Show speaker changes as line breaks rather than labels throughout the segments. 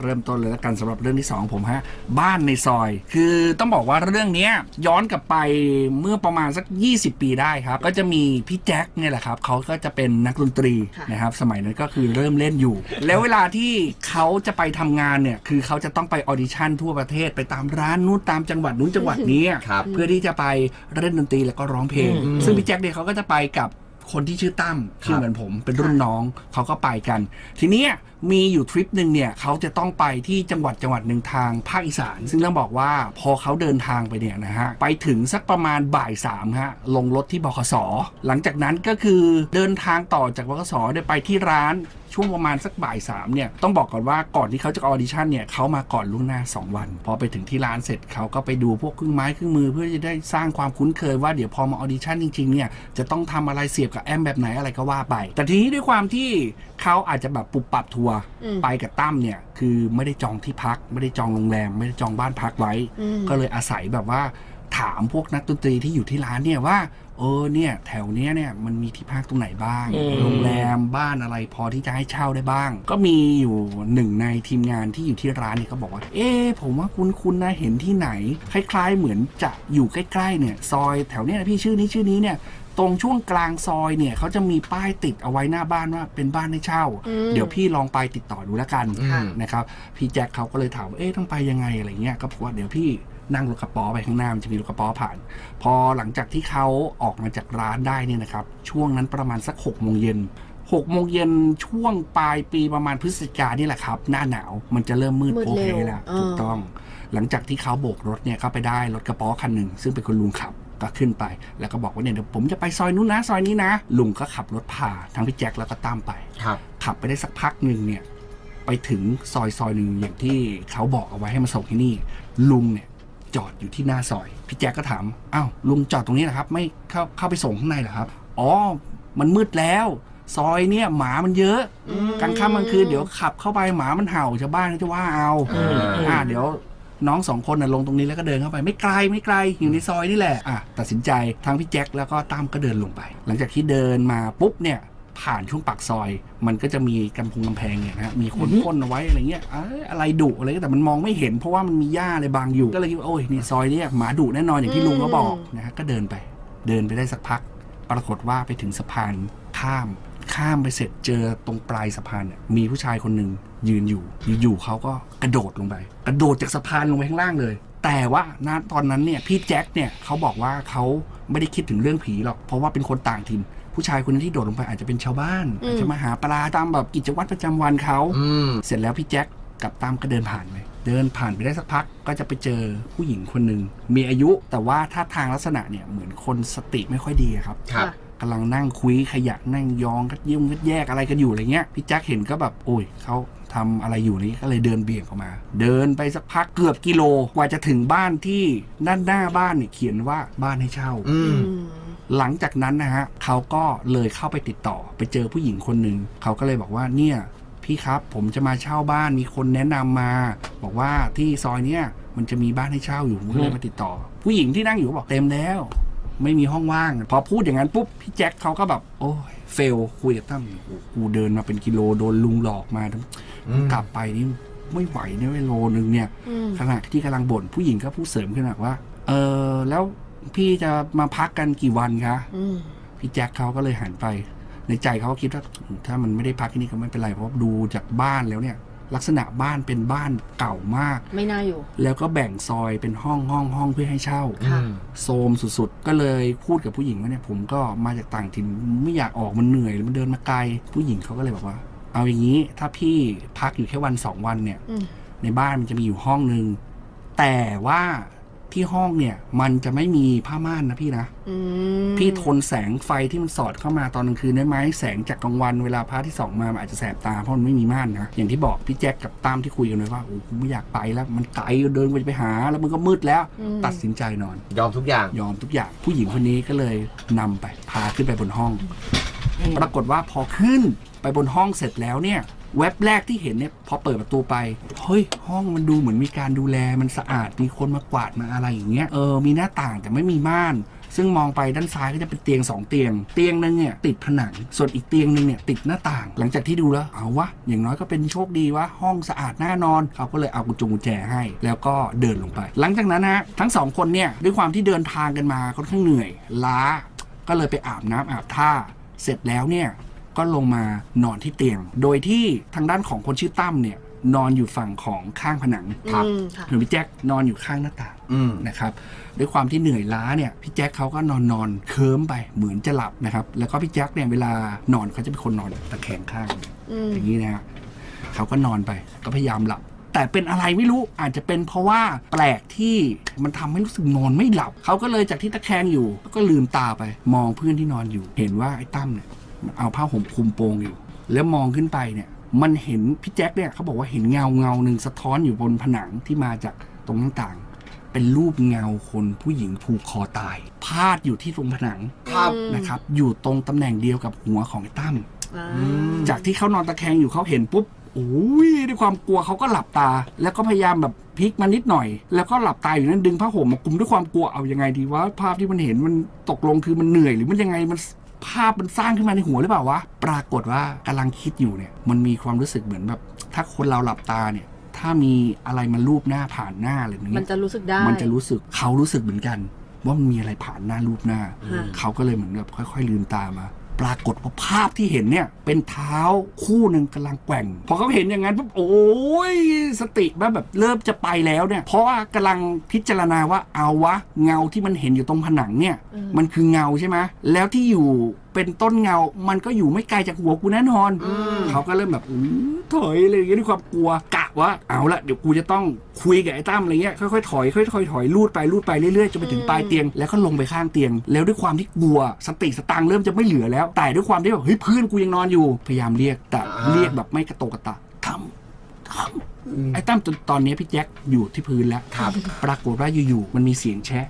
เริ่มต้นเลยแล้วกันสำหรับเรื่องที่ 2 ผมฮะ บ้านในซอย คือต้องบอกว่าเรื่องเนี้ยย้อนกลับไปเมื่อประมาณสัก 20 ปีได้ครับ ก็จะมีพี่แจ็คเนี่ยแหละครับเขาก็จะเป็นนักดนตรี
ค่ะ
นะครับ สมัยนั้นก็คือเริ่มเล่นอยู่ แล้วเวลาที่เขาจะไปทำงานเนี่ย คือเขาจะต้องไปออดิชั่นทั่วประเทศไปตามร้านนู้นตามจังหวัดนู้นจังหวัดนี้อะ
ครับ
เพื่อที่จะไปเล่นดนตรีแล้วก็ร้องเพลง
อืม
ซึ่งพี่แจ็คเนี่ยเขาก็จะไปกับคนที่ชื่อตั้มชื่อเหมือนผมเป็นรุ่นน้องเขาก็ไปกัน ทีเนี้ย มีอยู่ทริปหนึ่งเนี่ยเขาจะต้องไปที่จังหวัดจังหวัดหนึ่งทางภาคอีสาน ซึ่งต้องบอกว่าพอเขาเดินทางไปเนี่ยนะฮะไปถึงสักประมาณบ่ายสามฮะลงรถที่บขสหลังจากนั้นก็คือเดินทางต่อจากบขสเนี่ยไปที่ร้านช่วงประมาณสักบ่ายสามเนี่ยต้องบอกก่อนว่าก่อนที่เขาจะออดิชั่นเนี่ยเขามาก่อนล่วงหน้า 2 วัน พอไปถึงที่ร้านเสร็จเขาก็ไปดูพวกเครื่องไม้เครื่องมือ เพื่อจะได้สร้างความคุ้นเคยว่าเดี๋ยวพอมาออดิชั่นจริงๆเนี่ยจะต้องทำอะไรเสียบกับแอมแบบไหนอะไรก็ว่าไป แต่ทีนี้ด้วยความที่เขาอาจจะแบบปรับปรับทัวรไปกับตั้มเนี่ยคือไม่ได้จองที่พัก ไม่ได้จองโรงแรม ไม่ได้จองบ้านพักไว้
อืม
ก็เลยอาศัยแบบว่า ถามพวกนักดนตรีที่อยู่ที่ร้านเนี่ยว่า เออเนี่ย แถวเนี้ยเนี่ยมันมีที่พักตรงไหนบ้าง
อืม
โรงแรมบ้านอะไรพอที่จะให้เช่าได้บ้าง ก็มีอยู่หนึ่งในทีมงานที่อยู่ที่ร้านเนี่ยเขาบอกว่า เอ๊ะผมว่าคุณคุณนะเห็นที่ไหน คล้าย ๆ เหมือนจะอยู่ใกล้ๆเนี่ยซอยแถวเนี้ยนะพี่ชื่อนี้ชื่อนี้เนี่ย ตรงช่วงกลางซอยเนี่ยเขาจะมีป้ายติดเอาไว้หน้าบ้านว่าเป็นบ้านให้เช่า
อืม
เดี๋ยวพี่ลองไปติดต่อดูแล้วกัน
อืม
นะครับพี่แจ็คเขาก็เลยถามว่าเอ๊ะต้องไปยังไงอะไรเงี้ยก็บอกว่าเดี๋ยวพี่ นั่งรถกระป๋อไปข้างหน้ามันจะมีรถกระป๋อผ่าน พอหลังจากที่เขาออกมาจากร้านได้เนี่ยนะครับ ช่วงนั้นประมาณสัก6กโมงเย็นหกโมงเย็นช่วงปลายปีประมาณพฤศจิกานี่แหละครับ หน้าหนาวมันจะเริ่มมืด
มืด
โอเค
เร็ว
แล้ว
อ่า
ถูกต้อง หลังจากที่เขาโบกรถเนี่ยเขาไปได้รถกระป๋อคันหนึ่งซึ่งเป็นคุณลุงขับก็ขึ้นไป แล้วก็บอกว่าเนี่ยเดี๋ยวผมจะไปซอยนู้นนะซอยนี้นะ ลุงก็ขับรถผ่าทั้งพี่แจ็คแล้วก็ตามไป
ครับ
ขับไปได้สักพักหนึ่งเนี่ยไปถึงซอยซอยหนึ่งอย่างที่เขาบอกเอาไว้ให้มาส่งที่นี่ ลุงเนี่ย จอดอยู่ที่หน้าซอย พี่แจ๊กก็ถามอ้าวลุงจอดตรงนี้นะครับ ไม่เข้าเข้าไปส่งข้างในเหรอครับ อ๋อ มันมืดแล้ว ซอยเนี่ยหมามันเยอะกลางค่ำกลางคืนเดี๋ยวขับเข้าไปหมามันเห่าชาวบ้านก็จะว่าเอา
อืม
อ่าเดี๋ยวน้องสองคนน่ะลงตรงนี้แล้วก็เดินเข้าไปไม่ไกลไม่ไกลอยู่ในซอยนี่แหละอะตัดสินใจทั้งพี่แจ็คแล้วก็ตั้มก็เดินลงไป หลังจากที่เดินมาปุ๊บเนี่ย ผ่านช่วงปากซอย มันก็จะมีกำพงกำแพงเนี่ยนะฮะมีคนพ่นเอาไว้อะไรเงี้ยเอ้ยอะไรดุอะไรแต่มันมองไม่เห็นเพราะว่ามันมีหญ้าอะไรบางอยู่ ก็เลยคิดว่าโอ้ยนี่ซอยเนี่ยหมาดุแน่นอนอย่างที่ลุงก็บอกนะฮะก็เดินไป เดินไปได้สักพัก ปรากฏว่าไปถึงสะพานข้าม ข้ามไปเสร็จเจอตรงปลายสะพานเนี่ยมีผู้ชายคนหนึ่งยืนอยู่อยู่ๆเขาก็กระโดดลงไป กระโดดจากสะพานลงไปข้างล่างเลย แต่ว่าณตอนนั้นเนี่ยพี่แจ็คเนี่ยเขาบอกว่าเขาไม่ได้คิดถึงเรื่องผีหรอกเพราะว่าเป็นคนต่างถิ่น ผู้ชายคนนั้นที่โดดลงไปอาจจะเป็นชาวบ้าน
อืม
อาจจะมาหาปลาตามแบบกิจวัตรประจำวันเขา
อืม
เสร็จแล้วพี่แจ็คกับตามก็เดินผ่านไปเดินผ่านไปได้สักพักก็จะไปเจอผู้หญิงคนหนึ่งมีอายุแต่ว่าท่าทางลักษณะเนี่ยเหมือนคนสติไม่ค่อยดีอะครับ
ครับ
กำลังนั่งคุยขยะนั่งยองกัดยิ้มกัดแยกอะไรกันอยู่อะไรเงี้ยพี่แจ็คเห็นก็แบบโอ้ยเขาทำอะไรอยู่นี่ก็เลยเดินเบี่ยงออกมา เดินไปสักพักเกือบกิโลกว่าจะถึงบ้านที่ด้านหน้าบ้านเนี่ยเขียนว่าบ้านให้เช่า
อื
อื
ม
ม
หลังจากนั้นนะฮะเขาก็เลยเข้าไปติดต่อไปเจอผู้หญิงคนหนึ่งเขาก็เลยบอกว่าเนี่ยพี่ครับผมจะมาเช่าบ้านมีคนแนะนำมา บอกว่าที่ซอยเนี้ยมันจะมีบ้านให้เช่าอยู่ผมก็เลยมาติดต่อ ผู้หญิงที่นั่งอยู่ก็บอกเต็มแล้ว ไม่มีห้องว่าง พอพูดอย่างนั้นปุ๊บพี่แจ็คเขาก็แบบ โอ้ยเฟลคุยกับตั้มโอ้กูเดินมาเป็นกิโลโดนลุงหลอกมาทั้ง
อืม
กลับไปนี่ไม่ไหวเนี่ยเวยโลนึงเนี่ย
อืม
ขณะที่กำลังบ่นผู้หญิงก็พูดเสริมขึ้นมาว่า เออแล้ว พี่จะมาพักกันกี่วันคะ
อืม
พี่แจ็คเขาก็เลยหันไป ในใจเขาก็คิดว่าถ้ามันไม่ได้พักที่นี่ก็ไม่เป็นไรเพราะดูจากบ้านแล้วเนี่ย ลักษณะบ้านเป็นบ้านเก่ามาก
ไม่น่าอยู่
แล้วก็แบ่งซอยเป็นห้องห้องห้องเพื่อให้เช่า
ค่ะ
อืม
โซมสุดๆ ก็เลยพูดกับผู้หญิงว่าเนี่ยผมก็มาจากต่างถิ่นไม่อยากออกมันเหนื่อยมันเดินมาไกล ผู้หญิงเขาก็เลยบอกว่า เอาอย่างนี้ถ้าพี่พักอยู่แค่วันสองวันเนี่ย
อืม
ในบ้านมันจะมีอยู่ห้องหนึ่งแต่ว่า ที่ห้องเนี่ย มันจะไม่มีผ้าม่านนะพี่นะ
อืม
พี่ทนแสงไฟที่มันสอดเข้ามาตอนกลางคืนได้ไหมแสงจากกลางวันเวลาพระอาที่สองมามันอาจจะแสบตาเพราะมันไม่มีม่านนะอย่างที่บอกพี่แจ็คกับตามที่คุยกันไว้ว่าโอ้กูไม่อยากไปแล้ว มันไกลเดินไปจะไปหา แล้วมันก็มืดแล้ว
อืม
ตัดสินใจนอน
ยอมทุกอย่าง
ยอมทุกอย่าง ผู้หญิงคนนี้ก็เลยนำไปพาขึ้นไปบนห้อง ปรากฏว่าพอขึ้นไปบนห้องเสร็จแล้วเนี่ย เว็บแรกที่เห็นเนี่ยพอเปิดประตูไป เฮ้ย ห้องมันดูเหมือนมีการดูแลมันสะอาดมีคนมากวาดมาอะไรอย่างเงี้ยเออมีหน้าต่างแต่ไม่มีม่าน ซึ่งมองไปด้านซ้ายก็จะเป็นเตียงสองเตียง เตียงหนึงเนี่ยติดผนังส่วนอีกเตียงหนึงเนี่ยติดหน้าต่าง หลังจากที่ดูแล้วเอาวะอย่างน้อยก็เป็นโชคดีวะห้องสะอาดน่านอนเขาก็เลยเอากุญจงกุญแจให้ แล้วก็เดินลงไป หลังจากนั้นนะฮะทั้งสองคนเนี่ยด้วยความที่เดินทางกันมาค่อนข้างเหนื่อยล้า ก็เลยไปอาบน้ำอาบท่า เสร็จแล้วเนี่ย ก็ลงมานอนที่เตียง โดยที่ทางด้านของคนชื่อตั้มเนี่ยนอนอยู่ฝั่งของข้างผนัง
ครับ
อืมค่ะ
ส่วนพี่แจ็คนอนอยู่ข้างหน้าต่าง
อืม
นะครับด้วยความที่เหนื่อยล้าเนี่ยพี่แจ็คเขาก็นอนนอนเคิมไปเหมือนจะหลับนะครับ แล้วก็พี่แจ็คเนี่ยเวลานอนเขาจะเป็นคนนอนตะแคงข้าง
อืม
อย่างนี้นะฮะเขาก็นอนไปก็พยายามหลับ แต่เป็นอะไรไม่รู้อาจจะเป็นเพราะว่าแปลกที่มันทำให้รู้สึกนอนไม่หลับเขาก็เลยจากที่ตะแคงอยู่ ก็ลืมตาไปมองเพื่อนที่นอนอยู่ เห็นว่าไอ้ตั้มเนี่ยมัน เอาผ้าห่มคลุมโปงอยู่ แล้วมองขึ้นไปเนี่ย มันเห็นพี่แจ็คเนี่ยเขาบอกว่าเห็นเงาเงาหนึ่งสะท้อนอยู่บนผนังที่มาจากตรงหน้าต่าง เป็นรูปเงาคนผู้หญิงผูกคอตาย พาดอยู่ที่ตรงผนัง
ครับ
อืม
นะครับ อยู่ตรงตำแหน่งเดียวกับหัวของไอ้ตั้ม
อ่า
ม
จากที่เขานอนตะแคงอยู่เขาเห็นปุ๊บโอ้ยด้วยความกลัวเขาก็หลับตา แล้วก็พยายามแบบพลิกมานิดหน่อย แล้วก็หลับตาอยู่นั้นดึงผ้าห่มมาคลุมด้วยความกลัวเอายังไงดีวะภาพที่มันเห็นมันตกลงคือมันเหนื่อยหรือมันยังไงมัน ภาพมันสร้างขึ้นมาในหัวหรือเปล่าวะ ปรากฏว่ากำลังคิดอยู่เนี่ย มันมีความรู้สึกเหมือนแบบ ถ้าคนเราหลับตาเนี่ย ถ้ามีอะไรมาลูบหน้าผ่านหน้าอะไรอย่าง
มั
เงี้
น
ย
จะรู้สึกได้
มันจะรู้สึกเขารู้สึกเหมือนกัน ว่ามันมีอะไรผ่านหน้ารูปหน้า
ฮะ
เขาก็เลยเหมือนแบบค่อย ๆ ลืมตามา ปรากฏว่าภาพที่เห็นเนี่ย เป็นเท้าคู่หนึ่งกำลังแกว่ง พอเขาเห็นอย่างนั้นปุ๊บโอ้ยสติแบบแบบเริ่มจะไปแล้วเนี่ย เพราะว่ากำลังพิจารณาว่าเอาวะ เงาที่มันเห็นอยู่ตรงผนังเนี่ย มันคือเงาใช่ไหมแล้วที่อยู่ เป็นต้นเงา มันก็อยู่ไม่ไกลจากหัวกูแน่นอน
อืม
เขาก็เริ่มแบบอู้ถอยอะไรอย่างเงี้ยด้วยความกลัวกะว่าเอาละเดี๋ยวกูจะต้องคุยกับไอ้ตั้มอะไรเงี้ยค่อยๆถอยค่อยๆถอยลูดไปลูดไปเรื่อยๆจนไปถึงปลายเตียงแล้วก็ลงไปข้างเตียง แล้วด้วยความที่กลัวสติสตังค์เริ่มจะไม่เหลือแล้ว แต่ด้วยความที่แบบเฮ้ยเพื่อนกูยังนอนอยู่พยายามเรียกแต่
อ่า
เรียกแบบไม่กระโตกกระตากทำทำไอ้ตั้มจนตอนนี้พี่แจ็คอยู่ที่พื้นแล้ว
ครับ
ปรากฏว่าอยู่ๆมันมีเสียงแชะ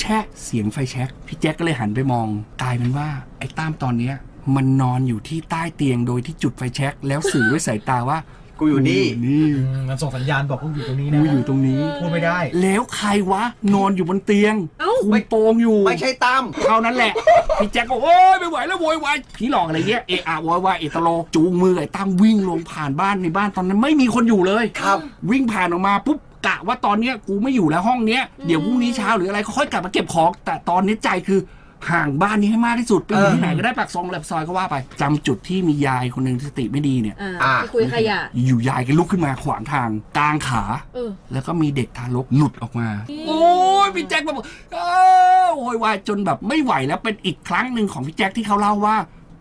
แชะแชะเสียงไฟแช็กพี่แจ็คก็เลยหันไปมองกลายเป็นว่า ไอ้ตั้มตอนเนี้ย มันนอนอยู่ที่ใต้เตียงโดยที่จุดไฟแช็กแล้วสื่อด้วยสายตาว่า
กูอยู่นี่
นี่
อืมมันส่งสัญญาณบอกว่าอยู่ตรงนี้
กู
นะ
อยู่ตรงนี้
พูดไม่ได้
แล้วใครวะ นอนอยู่บนเตียง
เอ้า
คุมโปงอยู่
ไม่ใช่ตั้ม
เท่านั้นแหละ พี่แจ็คก็โอ๊ยไม่ไหวแล้วโวยวายผีหลอกอะไรเงี้ยเอะอะโวยวายเอตโลจูงมือไอ้ตั้มวิ่งลงผ่านบ้านในบ้านตอนนั้นไม่มีคนอยู่เลย
ครับ
วิ่งผ่านออกมาปุ๊บ กะว่าตอนเนี้ยกูไม่อยู่แล้วห้องเนี้ยเดี๋ยวพรุ่งนี้เช้าหรืออะไรค่อยกลับมาเก็บของ แต่ตอนนี้ใจคือห่างบ้านนี้ให้มากที่สุดไปอยู่
เออ
ที่ไหนก็ได้ปากซองแลบซอยก็ว่าไปจำจุดที่มียายคนหนึ่งที่สติไม่ดีเนี่ย
อ่า
อ่า
ที่คุยขยะ
อยู่ยายก็ลุกขึ้นมาขวางทางกลางขา
เออ
แล้วก็มีเด็กทารกหลุดออกมา
อืม
โอ้ยพี่แจ็คแบบเออโวยวายจนแบบไม่ไหวแล้วเป็นอีกครั้งหนึ่งของพี่แจ็คที่เขาเล่าว่า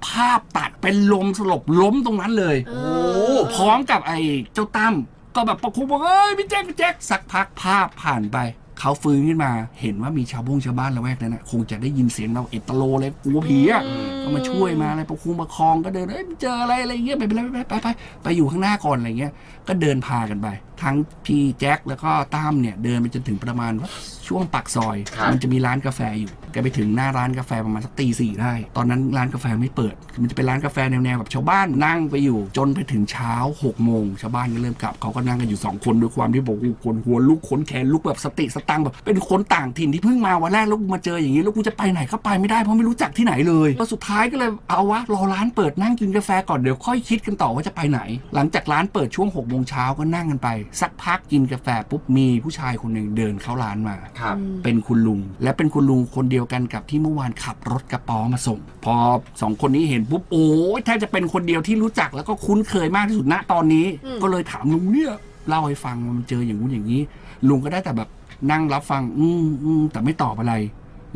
ภาพตัดเป็นลมสลบล้มตรงนั้นเลย
เอ
โอ้
อ
พร้อมกับไอ้เจ้าตั้ม ก็แบบประคุมบอกเอ้ยพี่แจ๊คพี่แจ๊คสักพักภาพผ่านไปเขาฟื้นขึ้นมา เห็นว่ามีชาวบงชาวบ้านละแวกนั้นนะคงจะได้ยินเสียงเราเอตโลเลยกลัวผีอะ
อืม
ก็มาช่วยมาอะไรประคุมประคองก็เดินเอ้ยเจออะไรอะไรเงี้ยไปไปไปไปไปไปอยู่ข้างหน้าก่อนอะไรเงี้ย ก็เดินพากันไป ทั้งพี่แจ็คแล้วก็ตั้มเนี่ยเดินไปจนถึงประมาณว่าช่วงปากซอย
ครับ
มันจะมีร้านกาแฟอยู่แกไปถึงหน้าร้านกาแฟประมาณสักตีสี่ได้ ตอนนั้นร้านกาแฟไม่เปิด มันจะเป็นร้านกาแฟแนวๆแบบชาวบ้านนั่งไปอยู่ จนไปถึงเช้าหกโมงชาวบ้านก็เริ่มกลับเขาก็นั่งกันอยู่สองคนด้วยความที่บอกว่าคนหัวลุกขนแขนลุกแบบสติสตังค์แบบเป็นคนต่างถิ่นที่เพิ่งมาวันแรกแล้วกูมาเจออย่างนี้แล้วกูจะไปไหนก็ไปไม่ได้เพราะไม่รู้จักที่ไหนเลยแล้วสุดท้ายก็เลยเอาวะรอร้านเปิดนั่งกินกาแฟก่อนเดี๋ยวค่อยคิดกันต่อว่าจะไปไหน หลังจากร้านเปิดช่วงหกโมงเช้าก็นั่งกันไปสักพักกินกาแฟปุ๊บมีผู้ชายคนหนึ่งเดินเข้าร้านมา
ครับ
เป็นคุณลุง และเป็นคุณลุงคนเดียวกันกับที่เมื่อวานขับรถกระป๋อมาส่ง พอสองคนนี้เห็นปุ๊บโอ้ยแทบจะเป็นคนเดียวที่รู้จักแล้วก็คุ้นเคยมากที่สุดณตอนนี้
อืม
ก็เลยถามลุงเนี่ยเล่าให้ฟังว่ามันเจออย่างงู้นอย่างนี้ ลุงก็ได้แต่แบบนั่งรับฟัง อืมอืมแต่ไม่ตอบอะไร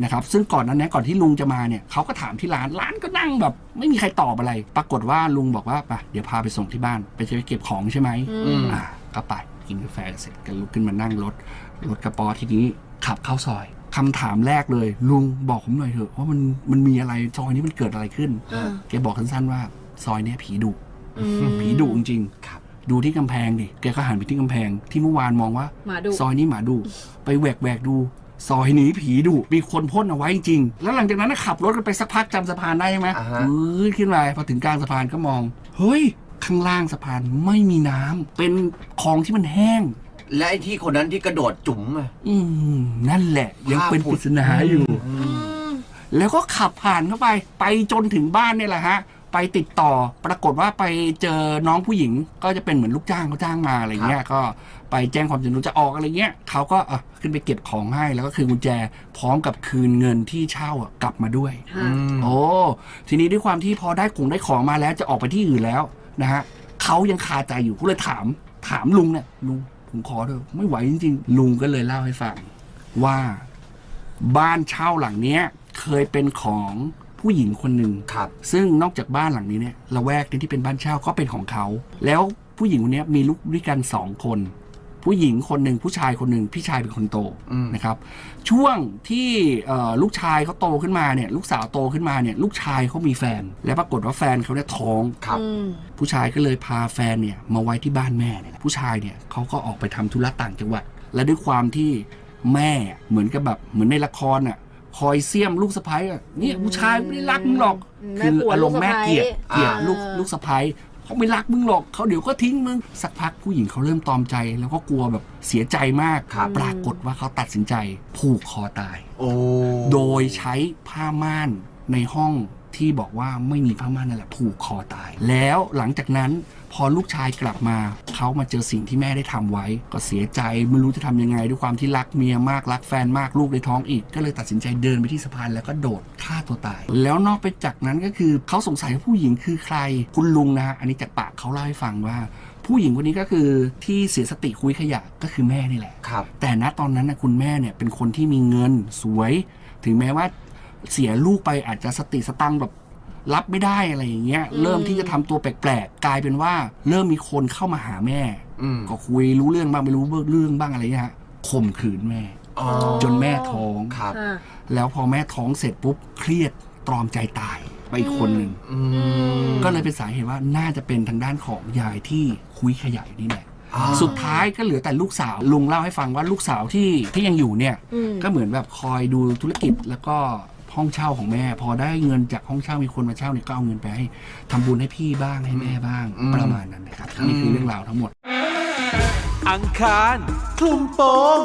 นะครับ ซึ่งก่อนนั้นนะก่อนที่ลุงจะมาเนี่ยเขาก็ถามที่ร้านร้านก็นั่งแบบ ไม่มีใครตอบอะไร ปรากฏว่าลุงบอกว่าไปเดี๋ยวพาไปส่งที่บ้าน ไปจะไปเก็บของใช่ไหม
อืม
อ่า ก็ไปกินกาแฟเสร็จก็ลุกขึ้นมานั่งรถรถกระป๋อทีนี้ขับเข้าซอยคำถามแรกเลย ลุงบอกผมหน่อยเถอะว่ามันมันมีอะไรซอยนี้มันเกิดอะไรขึ้น
อ่า
แกบอกสั้นๆว่าซอยเนี้ยผีดุ
อืม
ผีดุจริง
ครับ
ๆดูที่กำแพงดิแกก็หันไปที่กำแพง ที่เมื่อวานมองว่า
หมาดุ
ซอยนี้หมาดุไปแหวกแหวกดู ซอยนี้ผีดุมีคนพ่นเอาไว้จริงๆแล้วหลังจากนั้นนะขับรถกันไปสักพักจำสะพานได้ไหม
อ่าฮะ
ปื้ดขึ้นไปพอถึงกลางสะพานก็มอง เฮ้ย ข้างล่างสะพานไม่มีน้ำเป็นคลองที่มันแห้ง
และไอ้ที่คนนั้นที่กระโดดจุ๋มอะ
อืมนั่นแหละ ยังเป็นปริศนาอยู่
อืม
แล้วก็ขับผ่านเข้าไป ไปจนถึงบ้านเนี่ยแหละฮะ ไปติดต่อปรากฏว่าไปเจอน้องผู้หญิง ก็จะเป็นเหมือนลูกจ้างเขาจ้างมาอะไรเงี้ยก็ไปแจ้งความจำนงจะออกอะไรเงี้ยเขาก็อะขึ้นไปเก็บของให้แล้วก็คืนกุญแจพร้อมกับคืนเงินที่เช่าอะกลับมาด้วย
ค่ะ
โอ้ ทีนี้ด้วยความที่พอได้ของได้ของมาแล้วจะออกไปที่อื่นแล้ว นะฮะเขายังคาใจอยู่ก็เลยถาม ถามลุงเนี่ยลุงผมขอเถอะไม่ไหวจริงๆ ลุงก็เลยเล่าให้ฟัง ว่าบ้านเช่าหลังเนี้ย เคยเป็นของผู้หญิงคนหนึ่ง
ครับ
ซึ่งนอกจากบ้านหลังนี้เนี่ยละแวกนี้ที่เป็นบ้านเช่าก็เป็นของเขา แล้วผู้หญิงคนเนี้ยมีลูกด้วยกันสองคน ผู้หญิงคนหนึ่งผู้ชายคนหนึ่งพี่ชายเป็นคนโต
อืม
นะครับช่วงที่เอ่อลูกชายเขาโตขึ้นมาเนี่ยลูกสาวโตขึ้นมาเนี่ยลูกชายเขามีแฟน และปรากฏว่าแฟนเขาเนี่ยท้อง
ครับ
อืม
ผู้ชายก็เลยพาแฟนเนี่ยมาไว้ที่บ้านแม่เนี่ยผู้ชายเนี่ยเขาก็ออกไปทำธุระต่างจังหวัด และด้วยความที่แม่เหมือนกับแบบเหมือนในละครอะคอยเสียมลูกสะพ้ายอะเนี่ยผู้ชายไม่ได้รักมึงหรอก
แม่
คือ
ปวด
อารมณ์แม่เกลียด
ลูกสะใภ้
เกลียด
อ่า
ลูกลูกสะพ้าย เขาไม่รักมึงหรอกเขาเดี๋ยวก็ทิ้งมึงสักพักผู้หญิงเขาเริ่มตอมใจ แล้วก็กลัวแบบเสียใจมาก
ครับ
ปรากฏว่าเขาตัดสินใจ ผูกคอตาย
โอ้
โดยใช้ผ้าม่านในห้องที่บอกว่าไม่มีผ้าม่านนั่นแหละผูกคอตาย แล้วหลังจากนั้น พอลูกชายกลับมา เขามาเจอสิ่งที่แม่ได้ทำไว้ ก็เสียใจไม่รู้จะทำยังไง ด้วยความที่รักเมียมากรักแฟนมากลูกในท้องอีก ก็เลยตัดสินใจเดินไปที่สะพานแล้วก็โดดฆ่าตัวตาย แล้วนอกไปจากนั้นก็คือเขาสงสัยว่าผู้หญิงคือใครคุณลุงนะฮะอันนี้จากปากเขาเล่าให้ฟังว่าผู้หญิงคนนี้ก็คือที่เสียสติคุยขยะก็คือแม่นี่แหละ
ครับ
แต่ณตอนนั้นนะคุณแม่เนี่ยเป็นคนที่มีเงินสวย ถึงแม้ว่าเสียลูกไปอาจจะสติสตังค์แบบ รับไม่ได้อะไรอย่างเงี้ย เริ่มที่จะทำตัวแปลกๆ กลายเป็นว่า เริ่มมีคนเข้ามาหาแม่
อืม
ก็คุยรู้เรื่องบ้างไม่รู้เรื่องบ้างอะไรเงี้ยฮะข่มขืนแม่
อ๋อ
จนแม่ท้อง
ครับ
ค่ะ
แล้วพอแม่ท้องเสร็จปุ๊บเครียดตรอมใจตายไปอีกคนหนึ่ง
อืม
ก็เลยเป็นสาเหตุว่าน่าจะเป็นทางด้านของยายที่คุยขยะอยู่นี่แหละ
อ่า
สุดท้ายก็เหลือแต่ลูกสาวลุงเล่าให้ฟังว่าลูกสาวที่ที่ยังอยู่เนี่ย
อืม
ก็เหมือนแบบคอยดูธุรกิจแล้วก็ ห้องเช่าของแม่ พอได้เงินจากห้องเช่ามีคนมาเช่าเนี่ยก็เอาเงินไปให้ทำบุญให้พี่บ้างให้แม่บ้าง
อืม
ประมาณนั้นนะครับนี่คือเรื่องราวทั้งหมด
อังคารคลุมโปง